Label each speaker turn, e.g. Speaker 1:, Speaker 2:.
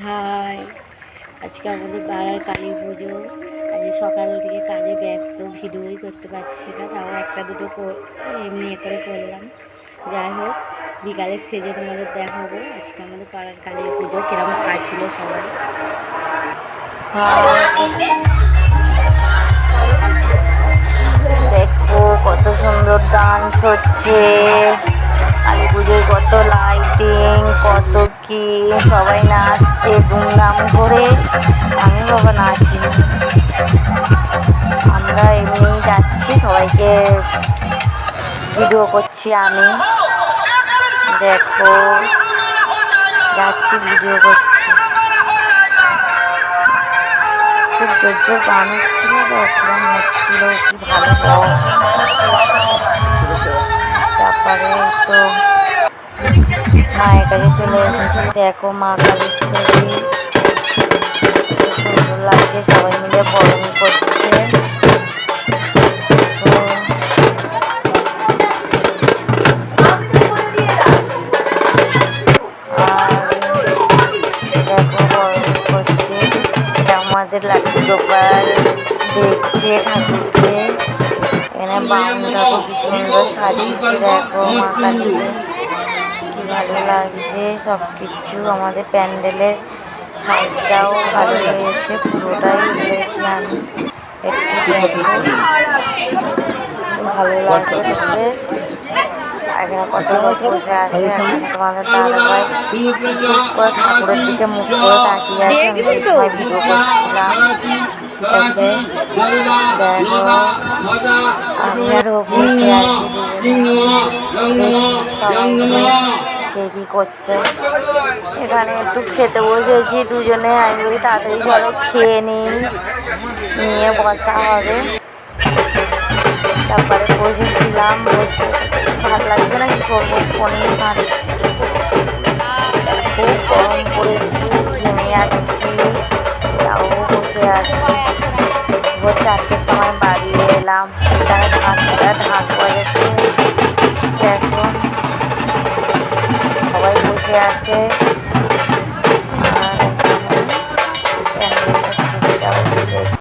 Speaker 1: High আজকে আমাদের পাড়ার কালী পুজো। আজ সকাল থেকে কাজে ব্যস্ত, ভিডিওই করতে পারছি না, তাও একটা দুটো এমনি এ করে করলাম। যাই হোক বিকালে সেজে তোমাদের দেখাবো আজকে আমাদের পাড়ার কালী পুজো, কীরকম কাজ ছিল সবাই।
Speaker 2: দেখো, কত সুন্দর ডান্স হচ্ছে। কালী পুজোয় কত লাইটিং কত কি সবাই নাচছে দুমদাম করে আমি বাবা নাচি। আমরা এমনি যাচ্ছি, সবাইকে ভিডিও করছি আমি। দেখো, যাচ্ছি, ভিডিও করছি। খুব জোর জোর গান হচ্ছিল, তো কিরম হচ্ছিল, কি ভালো মায়ের কাছে চলে এসেছি। দেখো মা কালীর ছবি। সুন্দর লাগছে, সবাই মিলে বরণ করছে। আমাদের দেখছে ঠাকুরকে এখানে বাউন কি সুন্দর সাজিয়েছে, দেখো মা কালীকে। কি ভালো লাগছে সব কিছু আমাদের প্যান্ডেলের সাজটাও ভালো হয়েছে, পুরোটাই তুলেছি আমি। একটু ভালো লাগছে দেখতে। এখানে কত বসে আছে, এখানে তোমাদের দাদাভাই করে ঠাকুরের দিকে মুখ করে তাকিয়ে আছে। আমি সেই সময় ভিডিও করছিলাম। ওকে দেখো, আমি আরও বসে আছি দুজনে। সবাইকে। কে কী করছে? এখানে একটু খেতে বসেছি, দুজনে। আমি বলি, তাড়াতাড়ি চলো, খেয়ে নিই। নিয়ে বসা হবে। তারপরে বসেছিলাম, বসতে ভালো লাগছে না, কি করব? ফোনেই খুব গরম পড়েছি, ঘেমে যাচ্ছি, তাও বসে আছি। ভোর চারটের সময় বাড়ি এলাম। এখানে ঢাকটা ঢাক বাজাচ্ছে আছে।